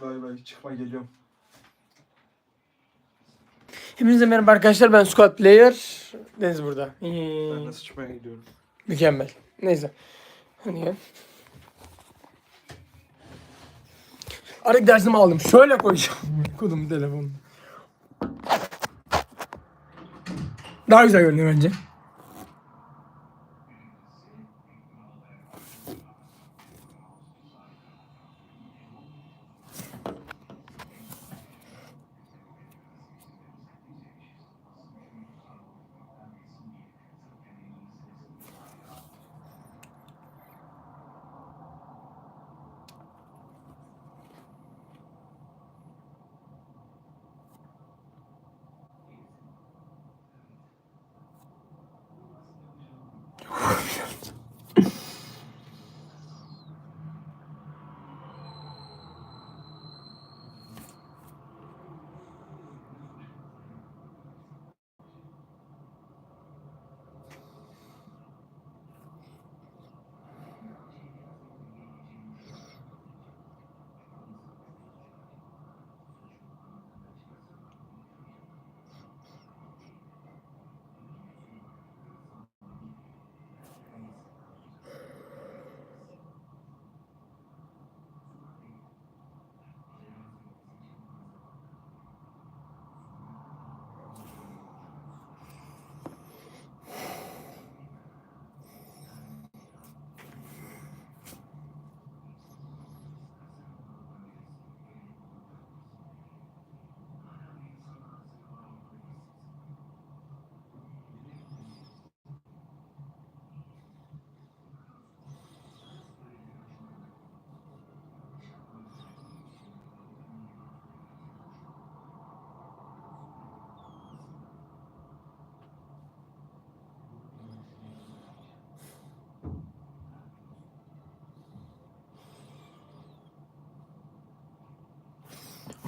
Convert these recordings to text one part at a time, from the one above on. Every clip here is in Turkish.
Bay bay çıkma geliyorum. Hepinize merhaba arkadaşlar ben Squad Player. Deniz burada. Ben de sıçmaya gidiyorum. Mükemmel. Neyse. Hani ya. Artık dersimi aldım. Şöyle koyacağım. Kodum telefonu. Daha güzel görünüyor bence.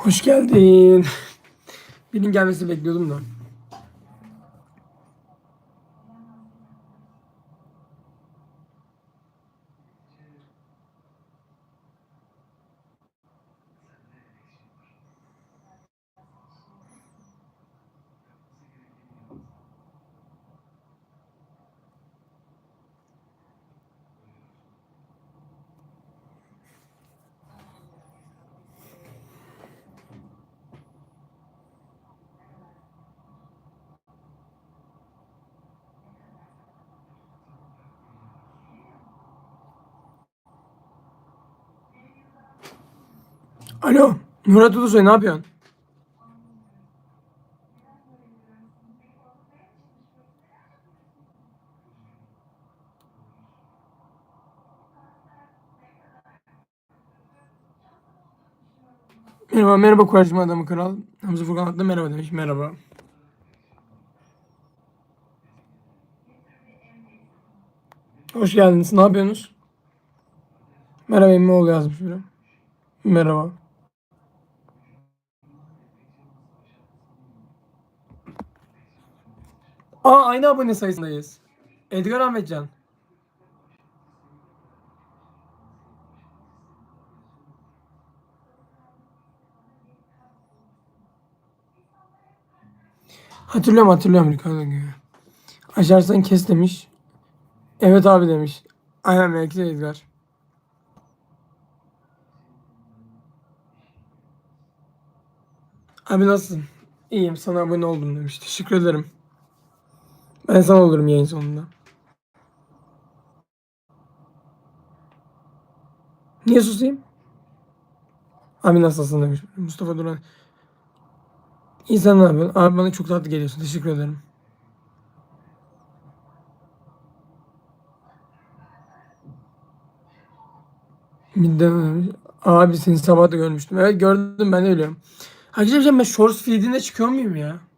Hoş geldin. Birinin gelmesini bekliyordum da. Alo. Murat Ulusoy ne yapıyorsun? Merhaba, merhaba Kurajma adamı kral. Hamza Furkan adlı merhaba demiş. Merhaba. Hoş geldiniz. Ne yapıyorsunuz? Merhaba Emmoğlu yazmış biri. Merhaba. Aa aynı abone sayısındayız. Edgar Ahmetcan. Hatırlıyorum hatırlıyorum Ricardo gibi. Açarsan kes demiş. Evet abi demiş. Aynen belki de Edgar. Abi nasılsın? İyiyim sana abone oldum demiş. Teşekkür ederim. Ben sana olurum yayın sonunda. Niye susayım? Abi nasılsın demiş. Mustafa Duran. İyi sen ne yapıyorsun? Abi bana çok tatlı geliyorsun. Teşekkür ederim. Midden. Abi seni sabah da görmüştüm. Evet gördüm ben de biliyorum. Arkadaşlar ben Shorts feed'ine çıkıyor muyum ya?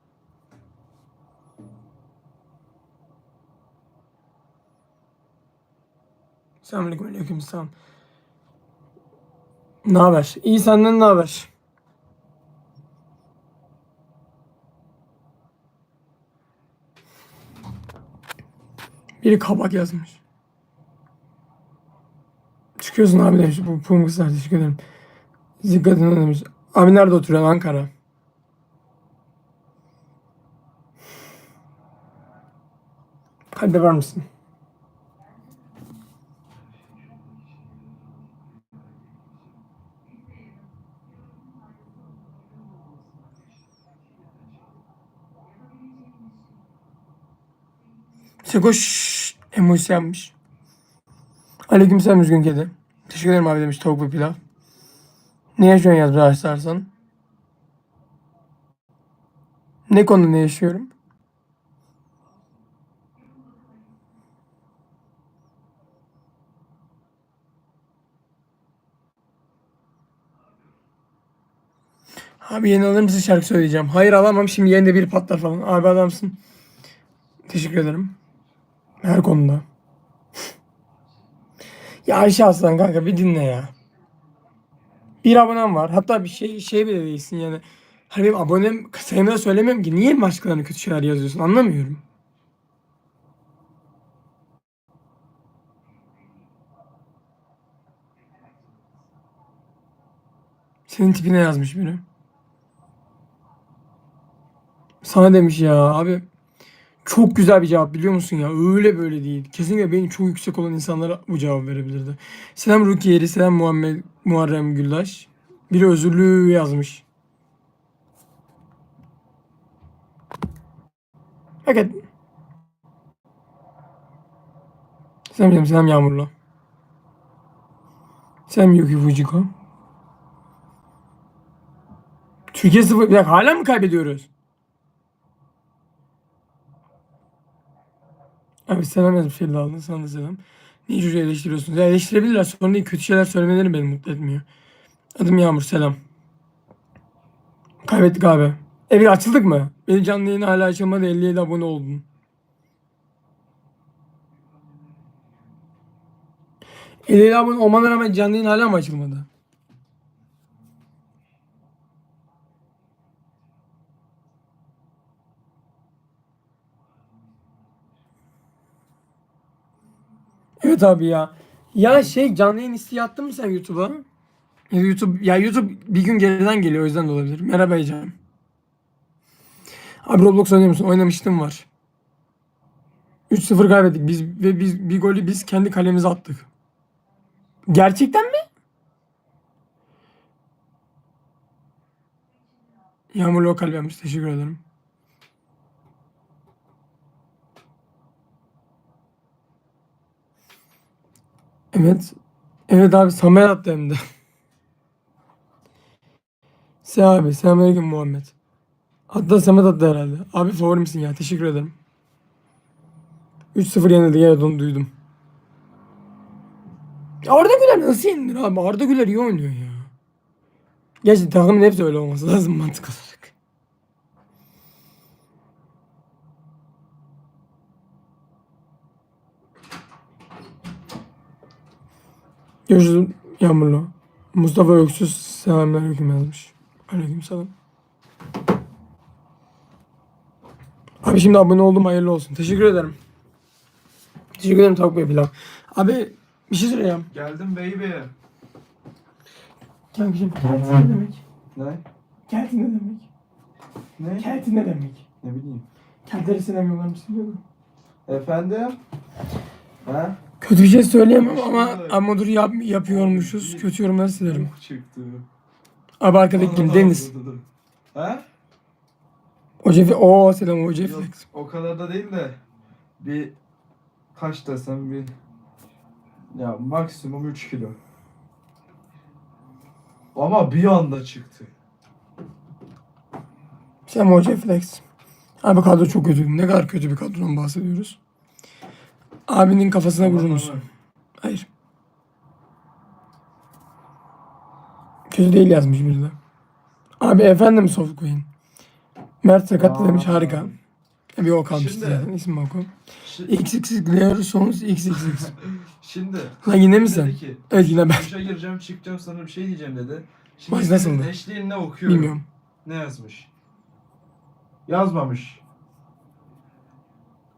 Selamünaleyküm aleyküm selam. Ne haber? İyi senden ne haber? Biri kabak yazmış. Çıkıyorsun abi demiş. Bu Pumkıslar teşekkür ederim. Dikkatini demiş. Abi nerede oturuyorsun? Ankara. Kalbe var mısın? Sekoş emoji yapmış. Aleykümselam üzgün kedi. Teşekkür ederim abi demiş tavuk ve pilav. Ne yaşıyorsun yaz biraz? Ne konuda ne yaşıyorum? Abi yeni alır mısın şarkı söyleyeceğim. Hayır alamam şimdi yerinde bir patlar falan. Abi adamsın. Teşekkür ederim. Her konuda. ya Ayşe Aslan kanka bir dinle ya. Bir abonem var. Hatta bir şey şey bile değilsin yani. Hani benim abonem sayımda söylemiyorum ki. Niye başkalarına kötü şeyler yazıyorsun anlamıyorum. Senin tipine yazmış biri. Sana demiş ya abi. Çok güzel bir cevap biliyor musun ya? Öyle böyle değil. Kesinlikle benim çok yüksek olan insanlara bu cevap verebilirdi. Selam Rukiye'li, selam Muhammed Muharrem Güllaş. Biri özürlü yazmış. Fakat Selam canım, selam Yağmurlu. Selam Yuki Fujiko. Türkiye sıfır. Bir dakika hala mı kaybediyoruz? Abi selam yazmış şey aldın. Sana da selam. Niye çocuğu eleştiriyorsunuz? Ya eleştirebilirler. Sorun değil. Kötü şeyler söylemeleri beni mutlu etmiyor. Adım Yağmur. Selam. Kaybettik abi. E bir açıldık mı? Benim canlı yayın hala açılmadı. 57 abone oldun. %50 abone olmana rağmen canlı yayın hala mı açılmadı? Evet abi ya. Ya şey canlı yayın isteği attın mı sen YouTube'a? YouTube ya YouTube bir gün geriden geliyor o yüzden de olabilir. Merhaba Ecem. Abi Roblox oynuyor musun? Oynamıştım var. 3-0 kaybettik biz ve biz bir golü biz kendi kalemize attık. Gerçekten mi? Yağmur lokal vermiş. Teşekkür ederim. Evet. Evet abi Samet attı hem de. Se abi. Selamünaleyküm Muhammed. Hatta Samet attı herhalde. Abi favorimsin ya. Teşekkür ederim. 3-0 yenildi. Evet onu duydum. Arda Güler nasıl yenilir abi? Arda Güler iyi oynuyor ya. Gerçi takımın hepsi öyle olması lazım mantık olarak. Görüşürüz Yağmurlu. Mustafa Öksüz selamünaleyküm yazmış. Aleykümselam. Abi şimdi abone oldum hayırlı olsun. Teşekkür ederim. Teşekkür ederim tavuk ve pilav. Abi bir şey söyleyeceğim. Geldim baby. Kankacığım kelti ne demek? Ne? Kelti ne demek? Ne? Kelti ne demek? Ne bileyim. Keltleri sevmiyorlar mısın. Efendim? Ha? Kötü bir şey söyleyemem ama Amodur yap, yapıyormuşuz. Kötü yorumları silerim. Çıktı. Abi arkadaki kim? Deniz. Ha? Hoca o selam hoca Yok flex. o kadar da değil de bir kaç desem bir ya maksimum 3 kilo. Ama bir anda çıktı. Selam hoca flex. Abi kadro çok kötü. Ne kadar kötü bir kadrodan bahsediyoruz. Abinin kafasına vurur musun? Hayır. Kötü değil yazmış biri de. Abi efendim soft queen. Mert sakatlı Aa. demiş harika. Bir o kalmıştı Şimdi- zaten isim oku. Şi- XXX Leo Sons XXX. Şimdi Lan yine mi sen? dedi ki Evet yine ben. duşa gireceğim çıkacağım sana bir şey diyeceğim dedi. Şimdi senin nasıldı? Eşliğin ne okuyorum? Bilmiyorum. Ne yazmış? Yazmamış.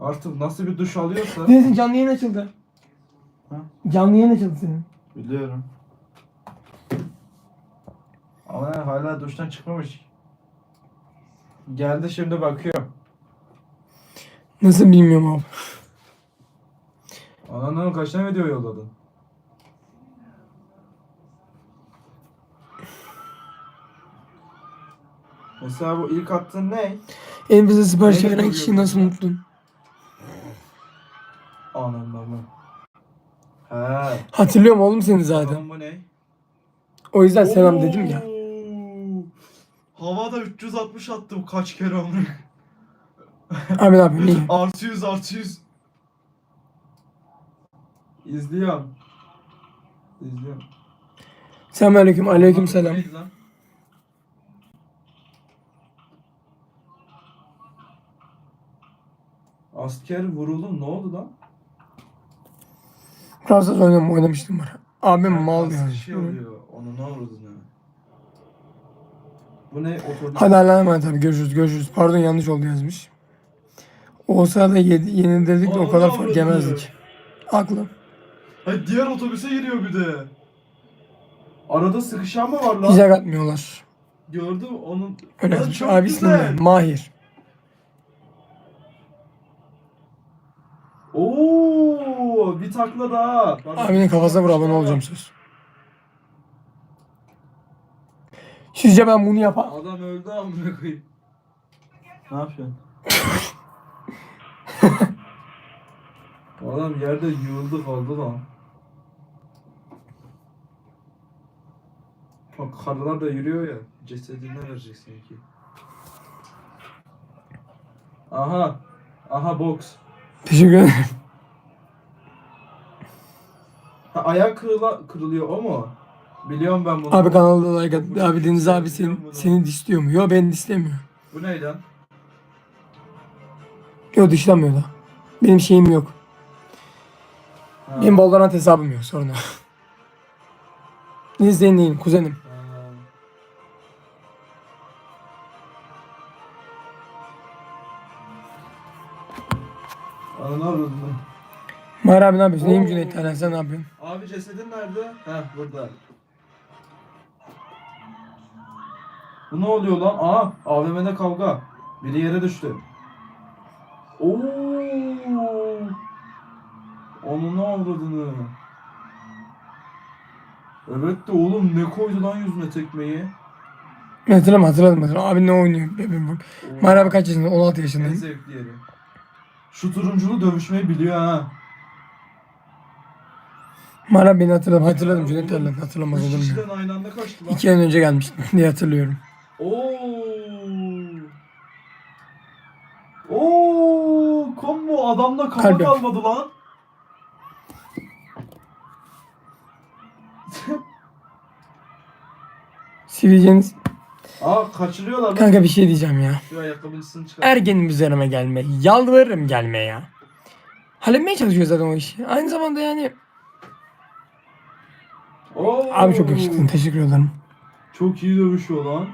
Artık nasıl bir duş alıyorsa Deniz'in canlı yayın açıldı. Ha? Canlı yayın açıldı senin. biliyorum. O ne hala duştan çıkmamış. Geldi şimdi bakıyor. Nasıl bilmiyorum abi. Ananın kaç tane video yolladın? Mesela bu ilk attığın ne? En fazla sipariş Neyle veren kişi duruyor nasıl mutlu? Ananlamı. He. Hatırlıyorum oğlum seni zaten. Bu ne? O yüzden selam dedim ya. Oo. Havada 360 attım kaç kere onu. Abi ne yapayım iyi. Artı 100 artı 100. İzliyorum. İzliyorum. Selamünaleyküm. Aleyküm Abi, selam. lan? Asker vuruldu ne oldu lan? Fransız oynam oynamıştım var. Abim mal yani. bir şey oluyor. Onu ne vurdu ne? Bu ne? Otobüs. Hadi Allah'a emanet abi görüşürüz görüşürüz. Pardon yanlış oldu yazmış. Olsa da yeni dedik de o kadar fark yemezdik. Haklı. Hayır diğer otobüse giriyor bir de. Arada sıkışan mı var lan? Güzel atmıyorlar. Gördüm onun. Öyle yazmış. Abi güzel. ismi ne? Mahir. Oo, bir takla daha. Bak, Abinin kafasına vur abone olacağım söz. Sizce ben bunu yapar? Adam öldü amına koyayım. Ne yapıyorsun? Adam yerde yığıldı kaldı lan. Bak karılar da yürüyor ya. Cesedine vereceksin ki. Aha. Aha box. Teşekkür ederim. Ayak kırıla, kırılıyor o mu? Biliyorum ben bunu. Abi kanalda like at. Abi Deniz abi seni, bunu. seni dişliyor mu? Yok beni dişlemiyor. Bu ne lan? Yok dışlamıyor da. Benim şeyim yok. Ha. Benim Valorant hesabım yok sorun yok. Deniz değilim kuzenim. Ha. Lan? Mahir abi ne yapıyorsun? Neyim Oo. Cüneyt Alen sen ne yapıyorsun? Abi cesedin nerede? Heh burada. Bu ne oluyor lan? Aa AVM'de kavga. Biri yere düştü. Oo. Onu ne avradını? Evet de oğlum ne koydu lan yüzüne tekmeyi? Hatırlamadım hatırladım hatırladım. Abi ne oynuyor? Bebeğim bak. Mahir abi kaç yaşında? 16 En yaşındayım. zevkli yeri. Şu turunculu dövüşmeyi biliyor ha. Mahir abi beni hatırladım. Hatırladım Cüneyt Alen. Hatırlamaz olur mu? ya? kişiden aynı anda kaçtı lan. İki ay önce gelmiştim diye hatırlıyorum. Oo. Oo, combo adamda kafa Kalp kalmadı lan. Sivilceniz... Aa kaçırıyorlar lan. Kanka bir şey diyeceğim ya. Şu ayakkabısını çıkar. Ergenim üzerime gelme. Yalvarırım gelme ya. Halletmeye çalışıyor zaten o işi. Aynı zamanda yani... Oo. Abi çok yakışıklısın. Teşekkür ederim. Çok iyi dövüşüyor lan.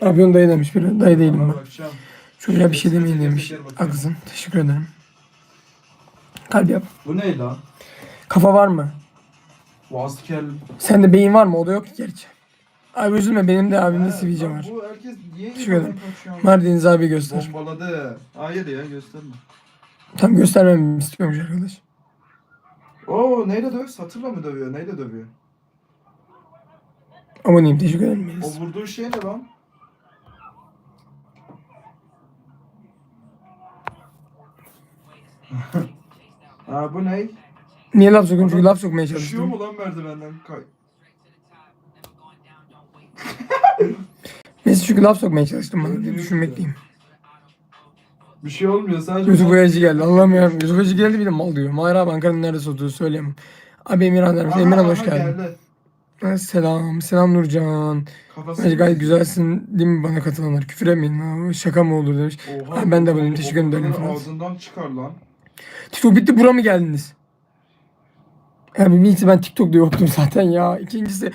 Yapıyorsun dayı demiş biri. Dayı değilim ben. bakacağım. Çocuğa bir şey demeyin demiş. Haklısın. Teşekkür ederim. Kalp yap. Bu ne lan? Kafa var mı? Bu asker. Sende beyin var mı? O da yok ki gerçi. Abi üzülme benim de abimde sivilce Lan var. Bu herkes niye Teşekkür ederim. Mardeniz abi göster. Bombaladı. Hayır ya gösterme. Tam göstermemi istiyormuş arkadaş. Oo neyle dövüyor? Satırla mı dövüyor? Neyle dövüyor? Aboneyim teşekkür ederim. O vurduğu şey ne lan? ha bu ne? Niye laf sokuyorum? Çünkü laf sokmaya Düşüyor çalıştım. mu lan merdivenden? Kay. Neyse çünkü laf sokmaya çalıştım bana diye düşünmekteyim. Bir şey olmuyor sadece. Yusuf Boyacı geldi. Allah'ım yarabbim. Yusuf Boyacı geldi bir de mal diyor. Mahir abi Ankara'nın nerede olduğunu söyleyemem. Abi Emirhan dermiş. Emirhan hoş geldin. geldi. Ha, Selam. Selam Nurcan. Kafası Bence gayet güzelsin değil mi bana katılanlar? Küfür etmeyin. Ha, Şaka mı olur demiş. Oha, Ha, ben de o Teşekkür ederim. kadar Fransız. Ağzından çıkar lan. TikTok bitti bura mı geldiniz? Abi birincisi ben TikTok'ta yoktum zaten ya. İkincisi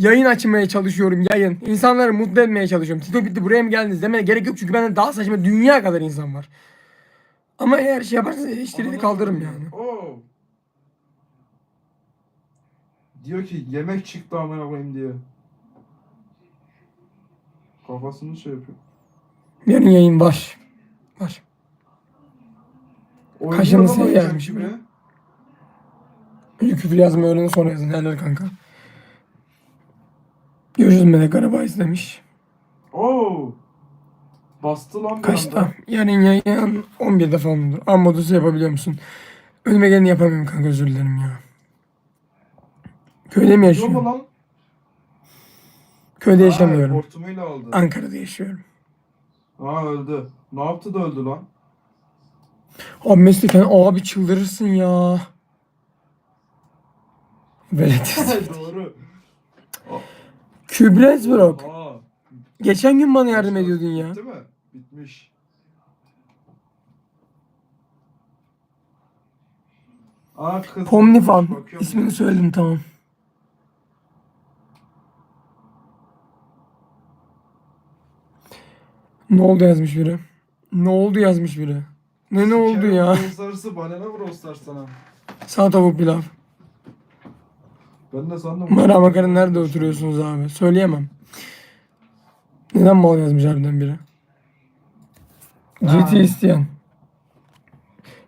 yayın açmaya çalışıyorum yayın. İnsanları mutlu etmeye çalışıyorum. TikTok bitti buraya mı geldiniz demene gerek yok çünkü benden daha saçma dünya kadar insan var. Ama eğer şey yaparsanız eleştiriyi kaldırırım yani. Oo. Diyor ki yemek çıktı amına koyayım diyor. Kafasını şey yapıyor. Yarın yayın var. Var. Kaşını gibi. buraya. Önce küfür yazmayı öğrenin sonra yazın. Helal kanka. Görüşürüz Melek Arabayız demiş. Oo. Bastı lan bir Kaçta? Yarın yayın 11'de falan olur. Amma modusu yapabiliyor musun? Önüme geleni yapamıyorum kanka özür dilerim ya. Köyde mi Yok mu yaşıyorum? lan? Köyde Ha, yaşamıyorum. Hortumuyla aldı. Ankara'da yaşıyorum. Ha öldü. Ne yaptı da öldü lan? Abi mesleken abi çıldırırsın ya. Velet. Doğru. Kübres bro. Aa. Geçen gün bana yardım ediyordun ya. Bitti mi? Bitmiş. Aa kız. Pomnifan. Bakıyorum. İsmini söyledim tamam. Ne oldu yazmış biri. Ne oldu yazmış biri. Ne ne oldu ya? Brawl Stars'ı bana ne Brawl Stars sana? Sana tavuk pilav. Ben de sandım. Makarın nerede oturuyorsunuz abi? Söyleyemem. Neden mal yazmış harbiden biri? GT isteyen.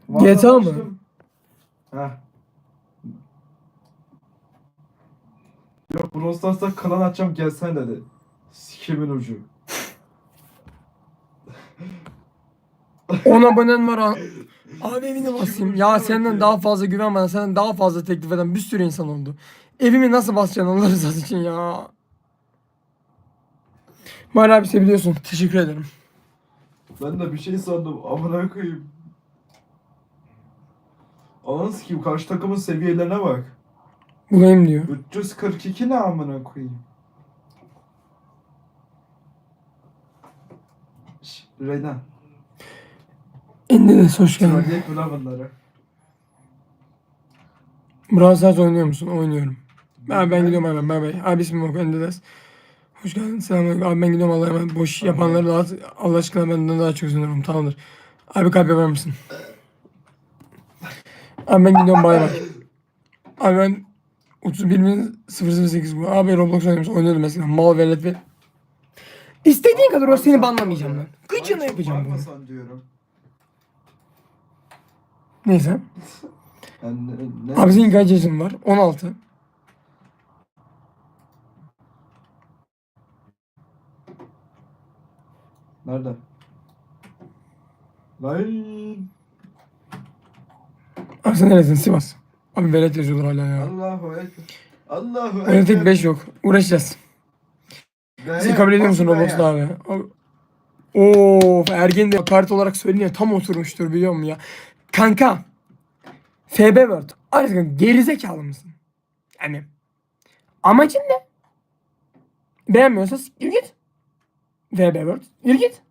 Vallahi GTA mı? açtım. Heh. Yok Brawl Stars'ta klan açacağım gelsen dedi. Sikimin ucu. 10 abonen var ha. Abi evine basayım. Ya senden daha fazla güven bana. Senden daha fazla teklif eden bir sürü insan oldu. Evimi nasıl basacaksın Allah rızası için ya. Mali abi seviyorsun. Teşekkür ederim. Ben de bir şey sandım. Amına koyayım. Ananı sikeyim karşı takımın seviyelerine bak. Bulayım diyor. 342 ne amına koyayım. Şş, Reyna. Endines hoş geldin. Mi lan bunları? Brawl Stars oynuyor musun? Oynuyorum. Abi ben gidiyorum abi. Bay bay. Abi ismim Oku Endines. Hoş geldin. Selamünaleyküm. Abi ben gidiyorum Allah'a emanet. Boş yapanları daha Allah aşkına benden daha çok üzülürüm. Tamamdır. Abi kalp yapar mısın? Abi ben gidiyorum bay bay. Abi ben 31.008 bu. Abi Roblox musun? Oynuyordum mesela. Mal ve... İstediğin kadar o seni banlamayacağım ben. Gıcını yapacağım bunu. bağırmasan diyorum. Neyse. Yani ne, ne? Abi senin kaç yaşın var? 16. Nerede? Lan. Abi sen neresin? Sivas. Abi velet yazıyorlar hala ya. Allahu ekber. Allahu Öyle tek 5 yok. Uğraşacağız. Sen kabul ediyor musun Roblox'ta abi? Oo, ergen de hakaret olarak söyleniyor. Tam oturmuştur biliyor musun ya? Kanka. FB World. Artık gerizekalı mısın? Yani. Amacın ne? Beğenmiyorsa siktir git. FB World. Yürü git.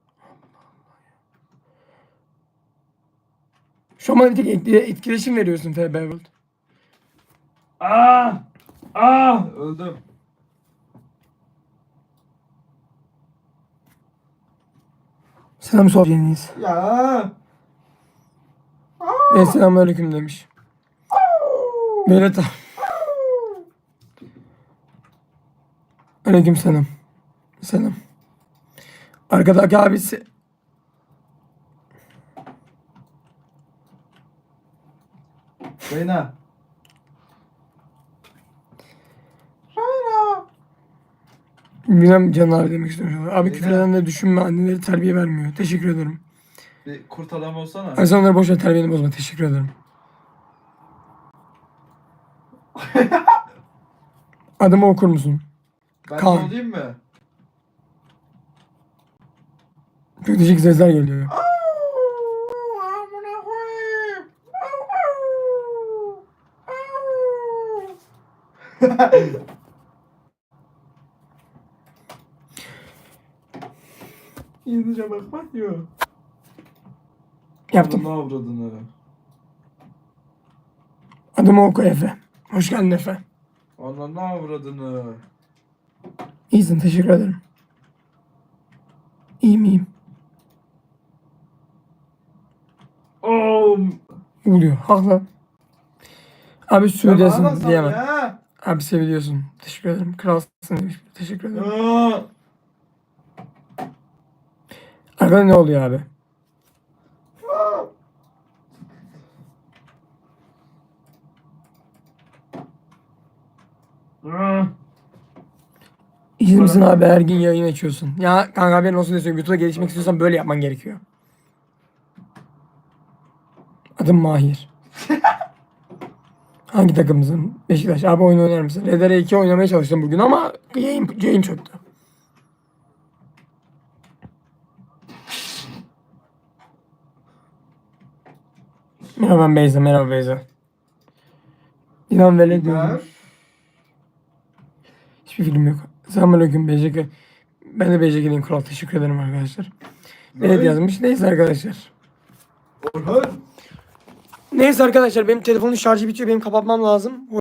Şu etki- etkileşim veriyorsun FB World. Aa! Aa! Öldüm. Selam sor Yeniyiz. Ya! Evet selamünaleyküm demiş. Velet abi. Aleyküm selam. Selam. Arkadaki abisi. Reyna. Reyna. Bilmem Can abi demek istiyorum. Abi Neden? küfür eden de düşünme anneleri terbiye vermiyor. Teşekkür ederim. Bir kurt adam olsana. Ay sen onları boş ver terbiyeni bozma. Teşekkür ederim. Adımı okur musun? Ben Kaan. olayım mı? Çok değişik sesler geliyor. İngilizce bakmak yok. Yaptım. Ne avradını? Adımı oku Efe. Hoş geldin Efe. Ananı avradını. İyisin teşekkür ederim. İyiyim iyiyim. Oğlum. Oluyor. Haklı. Abi sal diyemem. ya. Abi seviliyorsun. Teşekkür ederim. Kralsın demiş. Teşekkür ederim. Aa! Ne oluyor abi? Aa! İyi misin abi her gün yayın açıyorsun. Ya kanka haberin olsun diye söylüyorum. YouTube'da gelişmek istiyorsan böyle yapman gerekiyor. Adım Mahir. Hangi takımımızın? Beşiktaş. Abi oyun oynar mısın? RDR 2 oynamaya çalıştım bugün ama yayın, yayın çöktü. Merhaba ben Beyza. Merhaba Beyza. İnan Vele diyorum. Hiçbir film yok. Selamünaleyküm BJK. Ben de BJK'liyim kral. Teşekkür ederim arkadaşlar. Vay. yazmış. Neyse arkadaşlar. Orhan. Neyse arkadaşlar benim telefonun şarjı bitiyor. Benim kapatmam lazım.